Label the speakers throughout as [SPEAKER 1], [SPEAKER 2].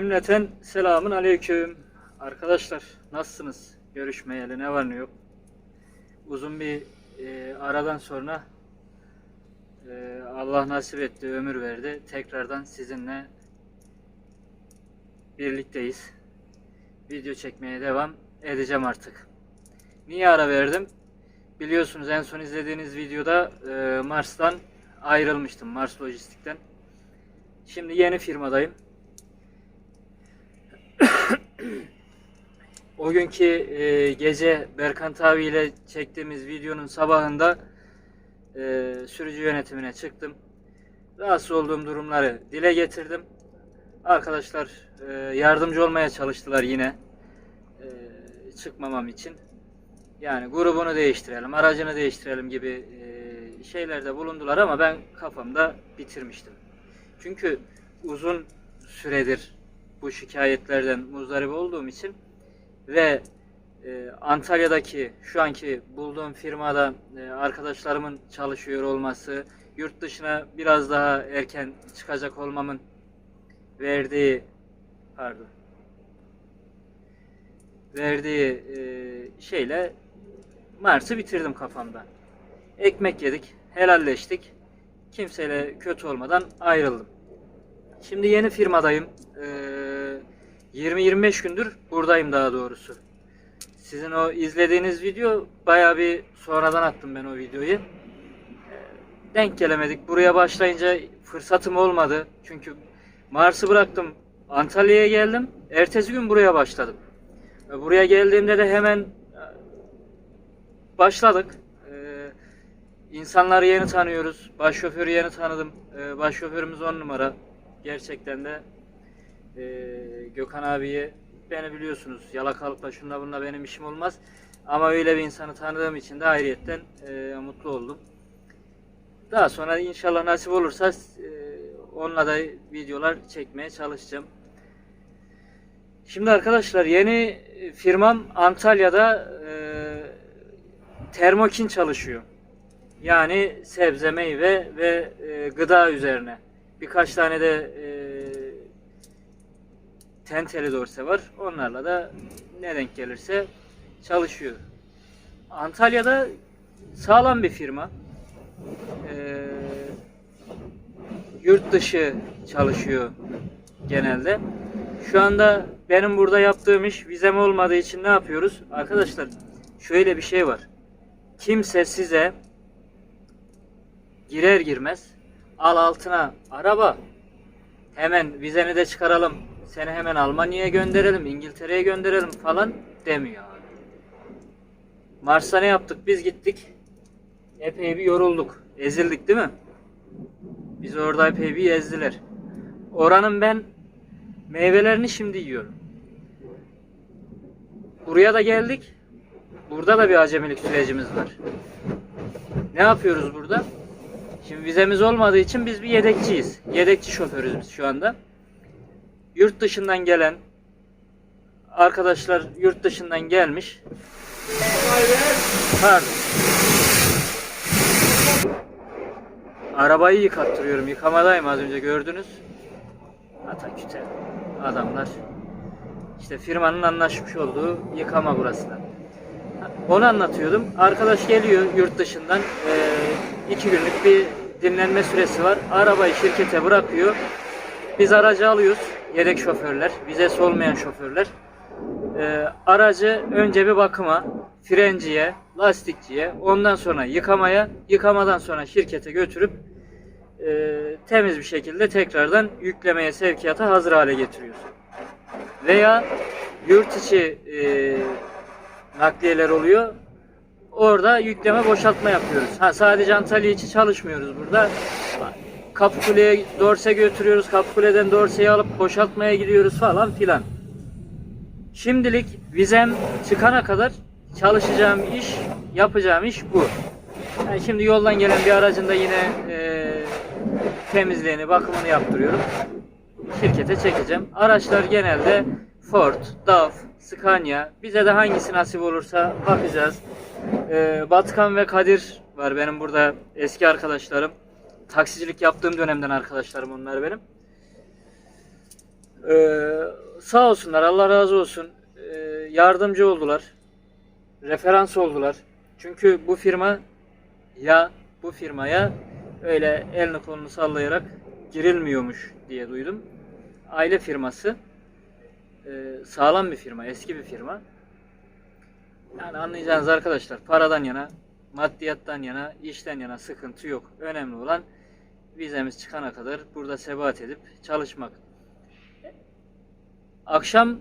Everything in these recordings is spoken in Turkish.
[SPEAKER 1] Cümleten selamun aleyküm. Arkadaşlar nasılsınız? Görüşmeyeli ne var ne yok. Uzun bir e, aradan sonra e, Allah nasip etti, ömür verdi. Tekrardan sizinle birlikteyiz. Video çekmeye devam edeceğim artık. Niye ara verdim? Biliyorsunuz en son izlediğiniz videoda e, Mars'tan ayrılmıştım. Mars Lojistik'ten. Şimdi yeni firmadayım. O günkü e, gece Berkant abiyle çektiğimiz videonun sabahında e, sürücü yönetimine çıktım. Rahatsız olduğum durumları dile getirdim. Arkadaşlar e, yardımcı olmaya çalıştılar yine e, çıkmamam için. Yani grubunu değiştirelim, aracını değiştirelim gibi e, şeylerde bulundular ama ben kafamda bitirmiştim. Çünkü uzun süredir bu şikayetlerden muzdarip olduğum için ve e, Antalya'daki şu anki bulduğum firmada e, arkadaşlarımın çalışıyor olması, yurt dışına biraz daha erken çıkacak olmamın verdiği pardon verdiği e, şeyle Mars'ı bitirdim kafamda. Ekmek yedik, helalleştik. Kimseyle kötü olmadan ayrıldım. Şimdi yeni firmadayım. Ee, 20-25 gündür buradayım daha doğrusu. Sizin o izlediğiniz video bayağı bir sonradan attım ben o videoyu. Ee, Denk gelemedik. Buraya başlayınca fırsatım olmadı. Çünkü Mars'ı bıraktım. Antalya'ya geldim. Ertesi gün buraya başladım. Buraya geldiğimde de hemen e, başladık. Ee, insanları yeni tanıyoruz. Baş şoförü yeni tanıdım. Ee, baş şoförümüz on numara. Gerçekten de e, Gökhan abiyi beni biliyorsunuz. Yalakalıkla şunda bununla benim işim olmaz. Ama öyle bir insanı tanıdığım için de ayrıyetten e, mutlu oldum. Daha sonra inşallah nasip olursa e, onunla da videolar çekmeye çalışacağım. Şimdi arkadaşlar yeni firmam Antalya'da e, termokin çalışıyor. Yani sebze, meyve ve e, gıda üzerine. Birkaç tane de e, tenteli dorse var. Onlarla da ne denk gelirse çalışıyor. Antalya'da sağlam bir firma. E, yurt dışı çalışıyor genelde. Şu anda benim burada yaptığım iş vizem olmadığı için ne yapıyoruz? Arkadaşlar şöyle bir şey var. Kimse size girer girmez al altına araba hemen vizeni de çıkaralım seni hemen Almanya'ya gönderelim İngiltere'ye gönderelim falan demiyor abi. Mars'a ne yaptık biz gittik epey bir yorulduk ezildik değil mi? Biz orada epey bir ezdiler. Oranın ben meyvelerini şimdi yiyorum. Buraya da geldik. Burada da bir acemilik sürecimiz var. Ne yapıyoruz burada? Şimdi vizemiz olmadığı için biz bir yedekçiyiz. Yedekçi şoförüz biz şu anda. Yurt dışından gelen arkadaşlar yurt dışından gelmiş. Pardon. Arabayı yıkattırıyorum. Yıkamadayım az önce gördünüz. Ataküte adamlar. İşte firmanın anlaşmış olduğu yıkama burası da. Onu anlatıyordum. Arkadaş geliyor yurt dışından. Ee, iki günlük bir dinlenme süresi var. Arabayı şirkete bırakıyor. Biz aracı alıyoruz. Yedek şoförler, vizesi olmayan şoförler. Ee, aracı önce bir bakıma, frenciye, lastikçiye, ondan sonra yıkamaya, yıkamadan sonra şirkete götürüp e, temiz bir şekilde tekrardan yüklemeye, sevkiyata hazır hale getiriyoruz. Veya yurt içi e, nakliyeler oluyor. Orada yükleme boşaltma yapıyoruz. Ha, sadece Antalya içi çalışmıyoruz burada. Kapıkule'ye Dorse götürüyoruz. Kapıkule'den Dorse'yi alıp boşaltmaya gidiyoruz falan filan. Şimdilik vizem çıkana kadar çalışacağım iş, yapacağım iş bu. Yani şimdi yoldan gelen bir aracın da yine e, temizliğini, bakımını yaptırıyorum. Şirkete çekeceğim. Araçlar genelde Ford, DAF, Scania. Bize de hangisi nasip olursa bakacağız. E, Batkan ve Kadir var benim burada eski arkadaşlarım. Taksicilik yaptığım dönemden arkadaşlarım onlar benim. Ee, sağ olsunlar, Allah razı olsun. Ee, yardımcı oldular. Referans oldular. Çünkü bu firma ya bu firmaya öyle elini kolunu sallayarak girilmiyormuş diye duydum. Aile firması. Ee, sağlam bir firma, eski bir firma. Yani anlayacağınız arkadaşlar paradan yana, maddiyattan yana, işten yana sıkıntı yok. Önemli olan vizemiz çıkana kadar burada sebat edip çalışmak. Akşam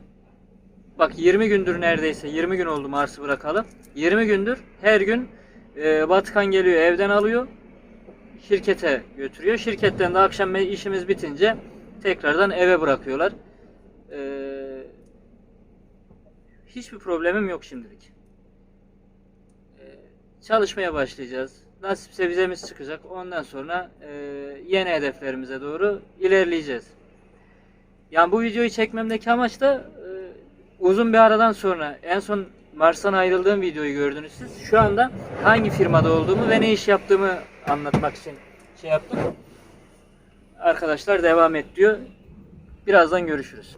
[SPEAKER 1] bak 20 gündür neredeyse 20 gün oldu Mars'ı bırakalı. 20 gündür her gün e, Batıkan geliyor evden alıyor şirkete götürüyor. Şirketten de akşam işimiz bitince tekrardan eve bırakıyorlar. Ee, hiçbir problemim yok şimdilik. Ee, çalışmaya başlayacağız. Nasipse vizemiz çıkacak. Ondan sonra e, yeni hedeflerimize doğru ilerleyeceğiz. Yani bu videoyu çekmemdeki amaç da e, uzun bir aradan sonra en son Mars'tan ayrıldığım videoyu gördünüz siz. Şu anda hangi firmada olduğumu ve ne iş yaptığımı anlatmak için şey yaptım. Arkadaşlar devam et diyor. Birazdan görüşürüz.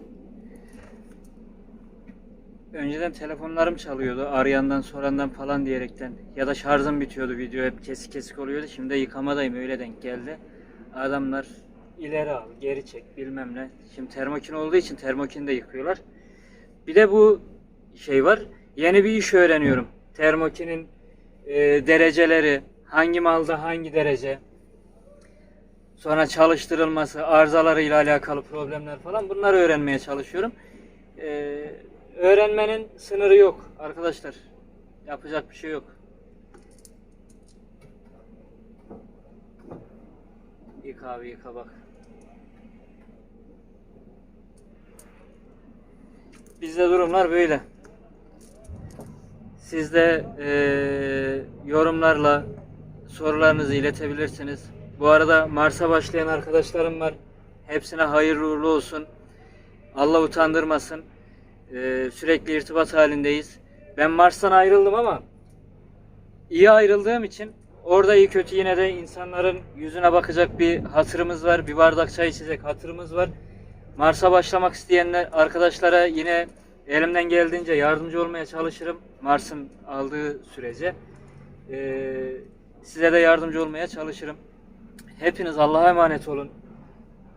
[SPEAKER 1] Önceden telefonlarım çalıyordu. Arayandan sorandan falan diyerekten. Ya da şarjım bitiyordu video hep kesik kesik oluyordu. Şimdi de yıkamadayım öyle denk geldi. Adamlar ileri al, geri çek bilmem ne. Şimdi termokin olduğu için termokin de yıkıyorlar. Bir de bu şey var. Yeni bir iş öğreniyorum. Termokinin e, dereceleri, hangi malda hangi derece, sonra çalıştırılması, arızalarıyla alakalı problemler falan bunları öğrenmeye çalışıyorum. E, öğrenmenin sınırı yok arkadaşlar. Yapacak bir şey yok. Yıka abi yıka bak. Bizde durumlar böyle. Siz de eee, yorumlarla sorularınızı iletebilirsiniz. Bu arada Mars'a başlayan arkadaşlarım var. Hepsine hayırlı uğurlu olsun. Allah utandırmasın. Eee, sürekli irtibat halindeyiz. Ben Mars'tan ayrıldım ama iyi ayrıldığım için orada iyi kötü yine de insanların yüzüne bakacak bir hatırımız var. Bir bardak çay içecek hatırımız var. Mars'a başlamak isteyenler arkadaşlara yine elimden geldiğince yardımcı olmaya çalışırım. Mars'ın aldığı sürece. Ee, size de yardımcı olmaya çalışırım. Hepiniz Allah'a emanet olun.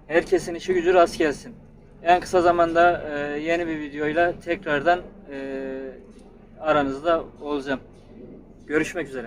[SPEAKER 1] Herkesin işi gücü rast gelsin. En kısa zamanda e, yeni bir videoyla tekrardan e, aranızda olacağım. Görüşmek üzere.